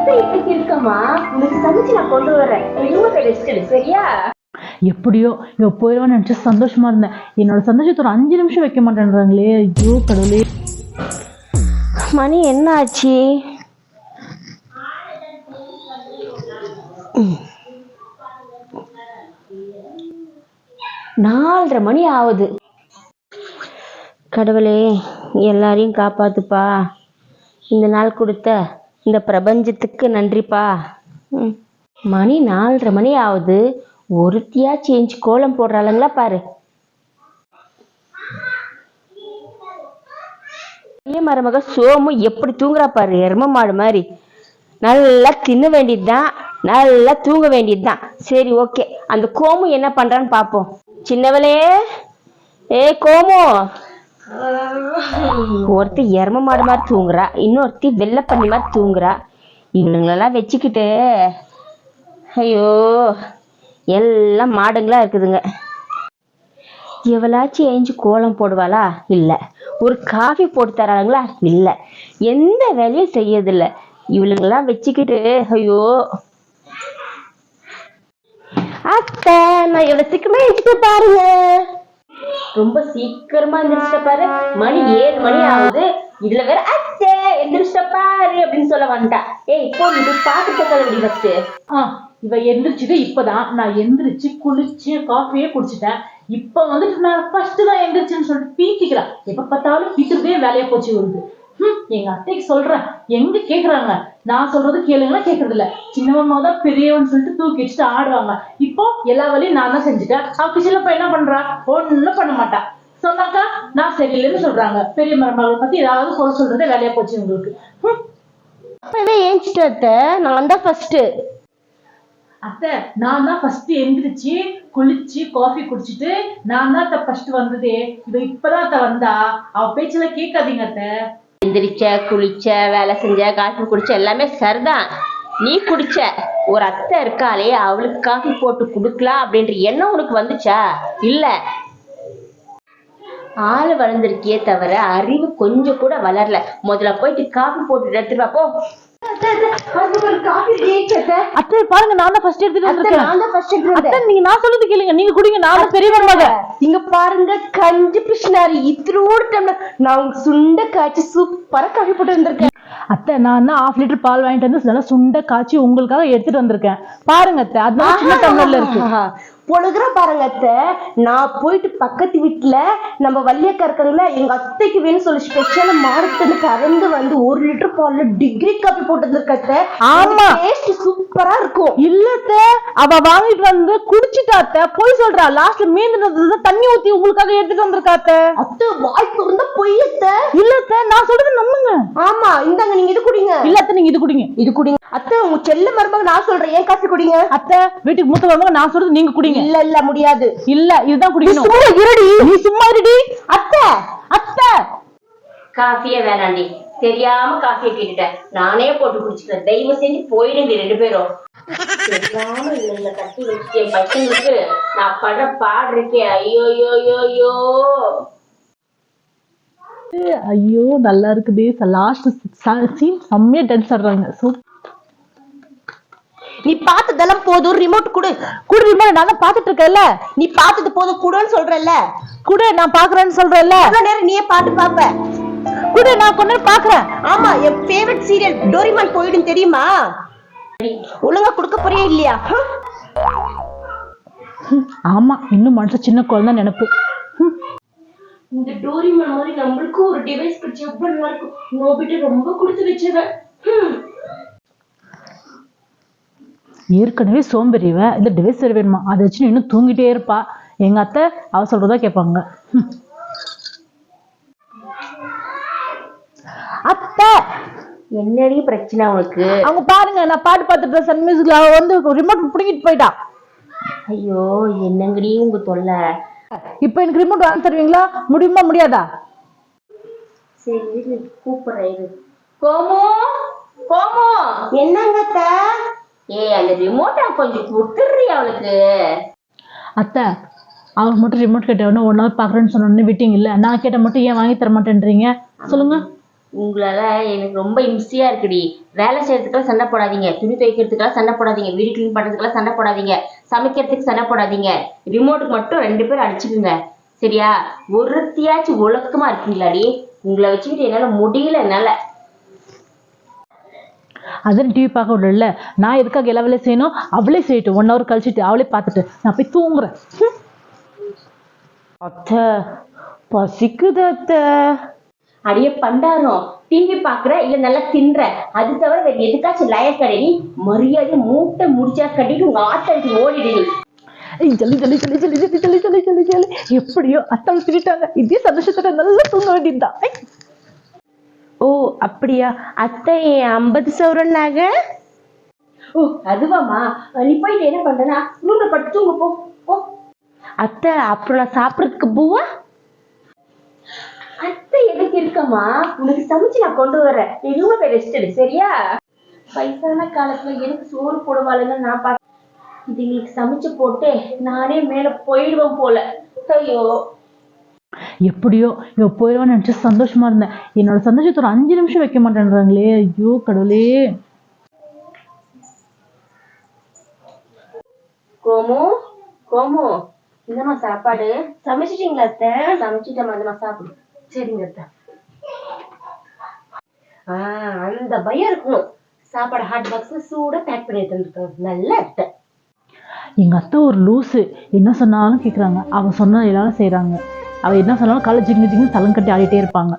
அத்தை இப்படி இருக்கமா உனக்கு சமைச்சு நான் கொண்டு வரேன். எதுவும் ரெஸ்ட் எடு சரியா? எப்படியோ இவ போயிடுவான்னு நினைச்சு சந்தோஷமா இருந்தேன். என்னோட சந்தோஷத்தை ஒரு அஞ்சு நிமிஷம் வைக்க மாட்டேன்றாங்களே. ஐயோ கடவுளே. மணி என்ன ஆச்சு நாலரை மணி ஆகுது. கடவுளே எல்லாரையும் காப்பாத்துப்பா. இந்த நாள் கொடுத்த இந்த பிரபஞ்சத்துக்கு நன்றிப்பா. மணி நாலரை மணி ஆகுது. ஒருத்தியா சேஞ்ச் கோலம் போடுறாளுங்களா பாரு. பெரிய மருமக சோமு எப்படி தூங்குறா பாரு. எரும மாடு மாதிரி. நல்லா தின்ன வேண்டியதுதான். நல்லா தூங்க வேண்டியதுதான். சரி ஓகே அந்த கோமு என்ன பண்றான்னு பாப்போம். சின்னவளே. ஏ கோமு. ஒருத்தி எரும மாடு மாதிரி தூங்குறா இன்னொருத்தி வெள்ளை பண்ணி மாதிரி தூங்குறா. இவனுங்களெல்லாம் வச்சுக்கிட்டு ஐயோ எல்லாம் மாடுங்களா இருக்குதுங்க. எவளாச்சும் ஏஞ்சி கோலம் போடுவாளா? இல்ல. ஒரு காஃபி போட்டு தராங்களா? இல்ல. எந்த வேலையும் செய்யறதில்ல. இவளுங்கெல்லாம் வச்சுக்கிட்டு ஐயோ. அத்தை நான் எவ்வளவு சீக்கிரமா எழுச்சிட்டு பாருங்க. ரொம்ப சீக்கிரமா எந்திரிச்சிட்ட பாரு. மணி ஏழு மணி ஆகுது. இதுல வேற அச்சே எந்திரிச்சிட்ட பாரு அப்படின்னு சொல்ல வந்துட்டா. ஏய் இப்போ இது பாத்துட்டு கழுவி ஃபர்ஸ்ட் ஆ இவ எந்திரிச்சது இப்பதான். நான் எந்திரிச்சு குளிச்சு காஃபியே குடிச்சிட்டேன். இப்ப வந்துட்டு நான் ஃபர்ஸ்ட் தான் எந்திரிச்சேன்னு சொல்லிட்டு பீத்திக்கிறா. எப்ப பார்த்தாலும் பீத்துறதே வேலையை போச்சு வருது ஹம், எங்க அத்தைக்கு சொல்றேன். எங்க கேக்குறாங்க? நான் சொல்றது கேளுங்கன்னா கேக்குறது இல்ல சின்னவம்மா தான் பெரியவன் சொல்லிட்டு தூக்கி வச்சுட்டு ஆடுவாங்க. இப்போ எல்லா வேலையும் நான் தான் செஞ்சுட்டேன். அவ கிச்சன்ல போய் என்ன பண்றா? ஒண்ணும் பண்ண மாட்டா. சொன்னாக்கா நான் சரியில்லைன்னு சொல்றாங்க. பெரிய மருமகளை பத்தி ஏதாவது சொல்ல சொல்றதே வேலையா போச்சு உங்களுக்கு அப்பவே ஏஞ்சிட்டு அத்தை? நான் தான் ஃபர்ஸ்ட் அத்தை நான் தான் ஃபர்ஸ்ட் எந்திரிச்சு குளிச்சு காஃபி குடிச்சிட்டு நான் தான் அத்தை ஃபர்ஸ்ட் வந்ததே. இவ இப்பதான் அத்தை வந்தா. அவ பேச்செல்லாம் கேட்காதீங்க அத்தை. எந்திரிச்ச குளிச்ச வேலை செஞ்ச காஃபி குடிச்ச எல்லாமே சரிதான். நீ குடிச்ச ஒரு அத்தை இருக்காளே அவளுக்கு காஃபி போட்டு குடுக்கலாம் அப்படின்ற எண்ணம் உனக்கு வந்துச்சா? இல்ல. ஆள் வளர்ந்துருக்கியே தவிர அறிவு கொஞ்சம் கூட வளரல. முதல்ல போயிட்டு காஃபி போட்டு எடுத்துட்டு போ. அத்தை பாருங்க நான் தான் ஃபர்ஸ்ட் எடுத்துட்டு வந்திருக்கேன். நான் தான் first எடுத்துட்டு அத்தை நீங்க நான் சொல்றது கேளுங்க. நீங்க குடிங்க நான் பெரிய இங்க பாருங்க கஞ்சி பிஷ்னாரி இத்திரோடு டம்ளர் நான் சுண்ட காய்ச்சி சூப்பரா காஃபி போட்டு வந்திருக்கேன். அத்தை நான் தான் ஹாஃப் லிட்டர் பால் வாங்கிட்டு வந்து நல்லா சுண்ட காய்ச்சி உங்களுக்காக எடுத்துட்டு வந்திருக்கேன். பாருங்க அத்தை அதனால சின்ன டம்ளர்ல இருக்கு. ஆஹா. பொழுதுற பாருங்க அத்தை. நான் போயிட்டு பக்கத்து வீட்டுல நம்ம வள்ளியக்கா இருக்காங்களா எங்க அத்தைக்கு வேணும் சொல்லி ஸ்பெஷலா மாடுத்தன்னு கறந்து வந்து ஒரு லிட்டர் பால்ல டிகிரி காப்பி போட்டு வந்திருக்க அத்தை. ஆமா. டேஸ்ட் சூப்பரா இருக்கும். இல்ல அத்தை. அவ வாங்கிட்டு வந்து குடிச்சிட்டா அத்தை. போய் சொல்றா. லாஸ்ட்ல மீந்து தண்ணி ஊத்தி உங்களுக்காக எடுத்துட்டு வந்திருக்கா அத்தை. அத்தை வாய் திறந்தா பொய் அத்தை. இல்ல அத்தை. நான் சொல்றது நம்புங்க. ஆமா. இந்தாங்க நீங்க இது குடிங்க. இல்ல அத்தை நீங்க இது குடிங்க. இது குடிங்க. அத்தை உங்க செல்ல மருமக நான் சொல்றேன். ஏன் காஃபி குடிங்க? அத்தை வீட்டுக்கு மூத்த வரவங்க நான் சொல்றது நீங்க குடிங்க. இல்ல இல்ல முடியாது. இல்ல இதுதான் குடிக்கணும். சும்மா இருடி. நீ சும்மா இருடி. அத்தை அத்தை. காஃபியே வேணாண்டி. தெரியாம காஃபியை கேட்டுட்டேன் நானே போட்டு குடிச்சுக்கிறேன். தயவு செஞ்சு போயிடுங்க ரெண்டு பேரும். தெரியாம இவங்களை கட்டி என் பசங்களுக்கு நான் படுற பாடு இருக்கேன் ஐயோ ஐயோ ஐயோ ஐயோ ஐயோ நல்லா இருக்குது. லாஸ்ட் சீன் செம்மையா டான்ஸ் ஆடுறாங்க. சோ நீ பார்த்ததெல்லாம் போதும். ரிமோட் கொடு. குடுமா நான் தான் பாத்துட்டு இருக்கேன்ல நீ பார்த்தது போதும். குடுன்னு சொல்றல்ல குடு நான் பாக்குறேன்னு சொல்றேன்ல. அவ்வளவு நேரம் நீயே பாட்டு பாப்ப குடு நான் கொஞ்ச நேரம் பாக்குறேன் ஆமா என் ஃபேவரட் சீரியல் டோரிமான் போயிடும் தெரியுமா? ஒழுங்கா கொடுக்க போறியா இல்லையா? ஆமா இன்னும் மனுஷன் சின்ன குழந்தை நினைப்பு. இந்த டோரிமான் மாதிரி நம்மளுக்கும் ஒரு டிவைஸ் கிடைச்சு எவ்வளவு நல்லா இருக்கும். நோபிட்டு ரொம்ப கொடுத்து வச்சவன். ஏற்கனவே சோம்பேறிவ இந்த டிவைஸ் வேணுமா? அதை வச்சு நீ இன்னும் தூங்கிட்டே இருப்பா. எங்க அத்தை அவ சொல்றதா கேட்பாங்க. அத்தை! என்னடி பிரச்சனை உனக்கு? அவங்க பாருங்க நான் பாட்டு பார்த்துட்டு சன் மியூசிக்ல அவ வந்து ரிமோட் பிடிங்கிட்டு போயிட்டா. ஐயோ என்னங்கடி உங்க தொல்லை? இப்போ எனக்கு ரிமோட் வாங்கி தருவீங்களா? முடியுமா முடியாதா? சரி கூப்பிடுறேன். கோமு கோமு. என்னங்க அத்தை? ஏய் அந்த ரிமோட்டை கொஞ்சம் கொடுத்துடுறி அவளுக்கு. அத்தை அவ மட்டும் ரிமோட் கேட்டவொடனே ஒன் ஹவர் பார்க்குறேன்னு சொன்னோடனே விட்டீங்க இல்ல நான் கேட்ட மட்டும் ஏன் வாங்கி தர மாட்டேன்றீங்க? சொல்லுங்க. உங்களால எனக்கு ரொம்ப இம்சையா இருக்குடி. வேலை செய்யறதுக்கெல்லாம் சண்டை போடாதீங்க. துணி துவைக்கிறதுக்கெல்லாம் சண்டை போடாதீங்க. வீடு க்ளீன் பண்றதுக்கெல்லாம் சண்டை போடாதீங்க. சமைக்கிறதுக்கு சண்டை போடாதீங்க. ரிமோட்டுக்கு மட்டும் ரெண்டு பேரும் அடிச்சுக்குங்க. சரியா? ஒருத்தியாச்சும் ஒழுக்கமா இருக்கீங்களாடி. உங்களை வச்சுக்கிட்டு என்னால முடியல என்னால. அதான் டிவி பார்க்க விடல நான் எதுக்காக எல்லா வேலையும் செய்யணும்? அவளே செய்யட்டும். ஒன் ஹவர் கழிச்சிட்டு அவளே பார்த்துட்டு நான் போய் தூங்குறேன். அத்தை பசிக்குது அத்தை. அடியே பண்டாரம் டிவி பாக்குற இல்ல நல்லா தின்ற. அது தவிர வேற எதுக்காச்சும் லயக்கடை நீ மரியாதை மூட்டை முடிச்சா கட்டிட்டு உங்க ஆத்தடிச்சு ஓடிடு நீ. ஜல்லி ஜல்லி ஜல்லி ஜல்லி ஜல்லி ஜல்லி ஜல்லி ஜல்லி எப்படியோ அத்தாள் திட்டாங்க இதே சந்தோஷத்துல நல்லா தூங்க வேண்டியதுதான். ஓ அப்படியா? அத்தை ஐம்பது சவரன் நகை ஓ அதுவாமா நீ போயிட்டு என்ன பண்றனா ரூம்ல படுத்து தூங்க போ போ. அத்தை அப்புறம் நான் சாப்பிட்றதுக்கு பூவா? அத்தை எதுக்கு இருக்கமா உனக்கு சமைச்சு நான் கொண்டு வரேன் நீ ரூம்ல போய் ரெஸ்ட் எடு சரியா? வயசான காலத்துல எனக்கு சோறு போடுவாளுன்னு நான் பார்த்தேன் இதுங்களுக்கு சமைச்சு போட்டு நானே மேல போயிடுவேன் போல. ஐயோ. எப்படியோ இவ போயிடுவான்னு நினைச்சு சந்தோஷமா இருந்தேன். என்னோட சந்தோஷத்தை ஒரு அஞ்சு நிமிஷம் வைக்க மாட்டேன்றாங்களே. ஐயோ கடவுளே. கோமு கோமு இந்தம்மா சாப்பாடு. சமைச்சிட்டீங்களா அத்தை? சமைச்சிட்டேன் மதமா சாப்பிடு. சரிங்க அத்தை. அந்த பயம் இருக்கணும். சாப்பாடு ஹாட் பாக்ஸ்ல சூடா பேக் பண்ணி எடுத்துருக்காங்க நல்ல அத்தை. எங்க அத்தை ஒரு லூசு. என்ன சொன்னாலும் கேக்குறாங்க. அவ சொன்ன எல்லாரும் செய்றாங்க. அவள் என்ன சொன்னாலும் காலை ஜிங்கு ஜிங்கு தளம் கட்டி ஆடிட்டே இருப்பாங்க.